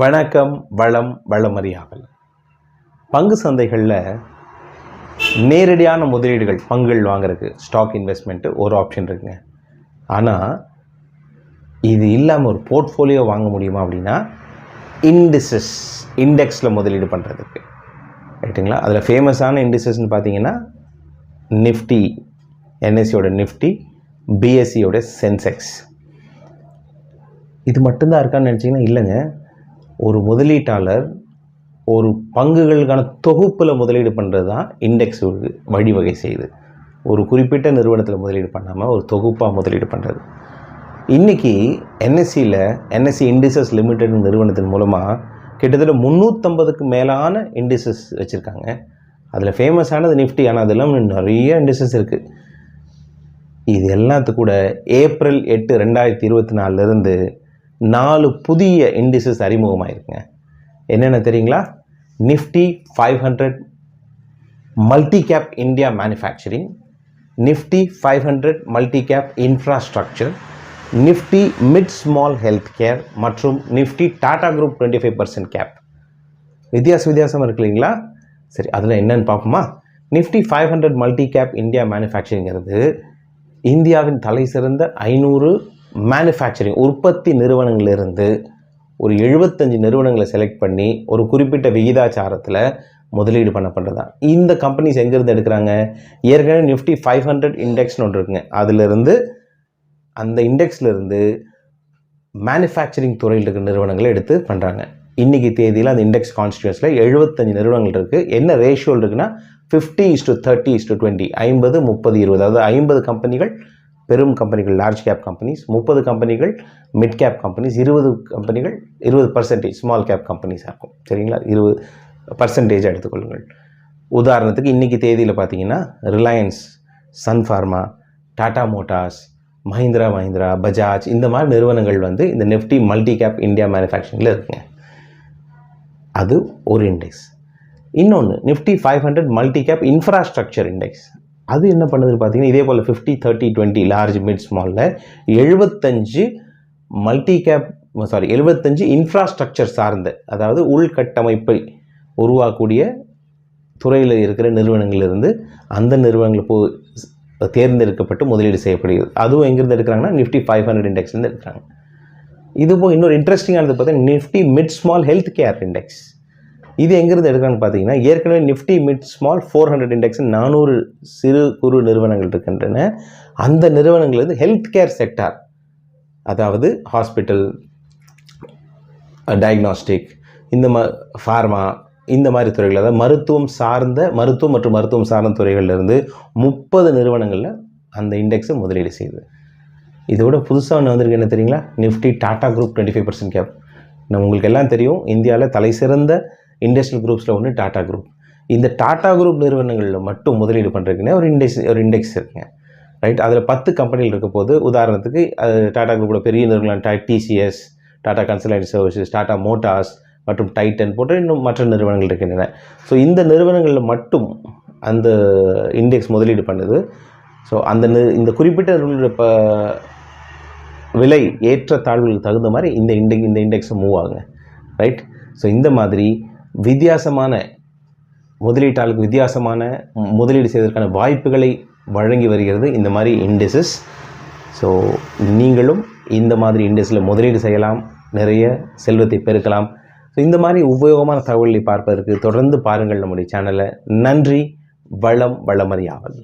வணக்கம் வளம் வளமறியாமல். பங்கு சந்தைகளில் நேரடியான முதலீடுகள் பங்குகள் வாங்குறதுக்கு ஸ்டாக் இன்வெஸ்ட்மெண்ட்டு ஒரு ஆப்ஷன் இருக்குங்க. ஆனால் இது இல்லாமல் ஒரு போர்ட்ஃபோலியோ வாங்க முடியுமா அப்படின்னா இண்டிசஸ் இண்டெக்ஸில் முதலீடு பண்ணுறதுக்கு ரைட்டுங்களா அதில் ஃபேமஸான இண்டிசஸ்ன்னு பார்த்தீங்கன்னா நிஃப்டி என்எஸ்சியோட நிஃப்டி பிஎஸ்சியோட சென்செக்ஸ் இது மட்டும்தான் இருக்கான்னு நினச்சிங்கன்னா இல்லைங்க. ஒரு முதலீட்டாளர் ஒரு பங்குகளுக்கான தொகுப்பில் முதலீடு பண்ணுறது தான் இண்டெக்ஸ் வழிவகை செய்யுது. ஒரு குறிப்பிட்ட நிறுவனத்தில் முதலீடு பண்ணாமல் ஒரு தொகுப்பாக முதலீடு பண்ணுறது இன்றைக்கி என்எஸ்சியில் என்எஸ்சி இண்டிசஸ் லிமிடெட் நிறுவனத்தின் மூலமாக கிட்டத்தட்ட முந்நூற்றம்பதுக்கு மேலான இண்டிசஸ் வச்சுருக்காங்க. அதில் ஃபேமஸானது நிஃப்டி ஆனால் அதெல்லாம் நிறைய இண்டிசஸ் இருக்குது இது எல்லாத்து கூட ஏப்ரல் எட்டு ரெண்டாயிரத்தி இருபத்தி நாலுலேருந்து நாலு புதிய இண்டிசஸ் அறிமுகமாயிருக்குங்க. என்னென்ன தெரியுங்களா? Nifty five hundred multi cap India manufacturing Nifty five hundred multi cap infrastructure Nifty mid small health care மற்றும் Nifty Tata group twenty five percent cap வித்தியாச வித்தியாசம் இருக்கு இல்லைங்களா? சரி அதில் என்னென்னு பார்ப்போமா? Nifty five hundred multi cap India மேனுஃபேக்சரிங்கிறது இந்தியாவின் தலை சிறந்த ஐநூறு மேனுஃபேக்சரிங் உற்பத்தி நிறுவனங்களிலிருந்து ஒரு எழுபத்தஞ்சு நிறுவனங்களை செலக்ட் பண்ணி ஒரு குறிப்பிட்ட விகிதாச்சாரத்தில் முதலீடு பண்ண தான் இந்த கம்பெனிஸ் எங்கேருந்து எடுக்கிறாங்க? ஏற்கனவே நிஃப்டி ஃபைவ் ஹண்ட்ரட் இண்டெக்ஸ்னு ஒன்று இருக்குங்க. அதிலிருந்து அந்த இண்டெக்ஸ்லேருந்து மேனுஃபேக்சரிங் துறையில் இருக்கிற நிறுவனங்களை எடுத்து பண்ணுறாங்க இன்றைக்கி தேதியில் அந்த இண்டெக்ஸ் கான்ஸ்டியூன்ஸில் எழுபத்தஞ்சு நிறுவனங்கள் இருக்குது என்ன ரேஷியோல் இருக்குன்னா fifty is to thirty is to twenty ஐம்பது முப்பது இருபது. அதாவது ஐம்பது கம்பெனிகள் பெரும் கம்பெனிகள் லார்ஜ் கேப் கம்பெனிஸ் முப்பது கம்பெனிகள் மிட் கேப் கம்பெனிஸ் இருபது கம்பெனிகள் இருபது பர்சன்டேஜ் ஸ்மால் கேப் கம்பெனிஸாக இருக்கும். சரிங்களா? இருபது பர்சன்டேஜ் எடுத்துக்கொள்ளுங்கள். உதாரணத்துக்கு இன்றைக்கி தேதியில் பார்த்தீங்கன்னா Reliance Sun Pharma Tata Motors Mahindra Mahindra Bajaj இந்த மாதிரி நிறுவனங்கள் வந்து இந்த நிஃப்டி மல்டி கேப் இந்தியா மேனுஃபேக்சரிங்கில் இருக்குங்க. அது ஒரு இண்டெக்ஸ் இன்னொன்று Nifty five hundred multi cap infrastructure index அது என்ன பண்ணுதுன்னு பார்த்தீங்கன்னா இதே போல் fifty thirty twenty large mid ஸ்மாலில் எழுபத்தஞ்சு மல்டி கேப் சாரி எழுபத்தஞ்சு இன்ஃப்ராஸ்ட்ரக்சர் சார்ந்த அதாவது உள்கட்டமைப்பை உருவாக்கக்கூடிய துறையில் இருக்கிற நிறுவனங்களிலிருந்து அந்த நிறுவனங்கள் போ தேர்ந்தெடுக்கப்பட்டு முதலீடு செய்யப்படுகிறது. அதுவும் எங்கேருந்து எடுக்கிறாங்கன்னா நிஃப்டி ஃபைவ் ஹண்ட்ரட் இண்டெக்ஸ்லேருந்து எடுக்கிறாங்க. இது இன்னொரு இன்ட்ரெஸ்டிங்கானது பார்த்தீங்கன்னா Nifty mid small health care index இது எங்கேருந்து எடுக்கிறான்னு பார்த்தீங்கன்னா ஏற்கனவே Nifty mid small four hundred index நானூறு சிறு குறு நிறுவனங்கள் இருக்கின்றன. அந்த நிறுவனங்கள் வந்து ஹெல்த் கேர் செக்டார் அதாவது ஹாஸ்பிட்டல் டயக்னாஸ்டிக் இந்த மா ஃபார்மா இந்த மாதிரி துறைகள் அதாவது மருத்துவம் சார்ந்த மருத்துவம் மற்றும் மருத்துவம் சார்ந்த துறைகள்லேருந்து முப்பது நிறுவனங்களில் அந்த இண்டெக்ஸை முதலீடு செய்யுது. இதோட புதுசாக ஒன்று வந்திருக்கு என்ன தெரியுங்களா? Nifty Tata group twenty five percent cap நம்ம உங்களுக்கு எல்லாம் தெரியும் இந்தியாவில் தலை சிறந்த இண்டஸ்ட்ரியல் குரூப்ஸில் ஒன்று டாடா குரூப். இந்த டாடா குரூப் நிறுவனங்களில் மட்டும் முதலீடு பண்ணுறதுக்குன்னே ஒரு இண்டெக்ஸ் ஒரு இண்டெக்ஸ் இருக்குங்க. ரைட் அதில் பத்து கம்பெனிகள் இருக்க போது உதாரணத்துக்கு அது டாடா குரூப்போட பெரிய நிறுவனம் டா TCS Tata consultant services Tata Motors மற்றும் டைட்டன் போன்ற இன்னும் மற்ற நிறுவனங்கள் இருக்கின்றன. ஸோ இந்த நிறுவனங்களில் மட்டும் அந்த இண்டெக்ஸ் முதலீடு பண்ணுது. ஸோ அந்த இந்த குறிப்பிட்ட நிறுவனங்களோட இப்போ விலை ஏற்ற தாழ்வுகளுக்கு தகுந்த மாதிரி இந்த இண்டெக் இந்த இண்டெக்ஸும் மூவ் ஆகுங்க. ரைட் ஸோ இந்த மாதிரி வித்தியாசமான முதலீட்டாளருக்கு வித்தியாசமான முதலீடு செய்வதற்கான வாய்ப்புகளை வழங்கி வருகிறது. இந்த மாதிரி இண்டெசஸ் ஸோ நீங்களும் இந்த மாதிரி இண்டெஸில் முதலீடு செய்யலாம். நிறைய செல்வத்தை பெருக்கலாம். ஸோ இந்த மாதிரி உபயோகமான தகவல்களை பார்ப்பதற்கு தொடர்ந்து பாருங்கள் நம்முடைய சேனலை. நன்றி வளம் வளமறியாவல்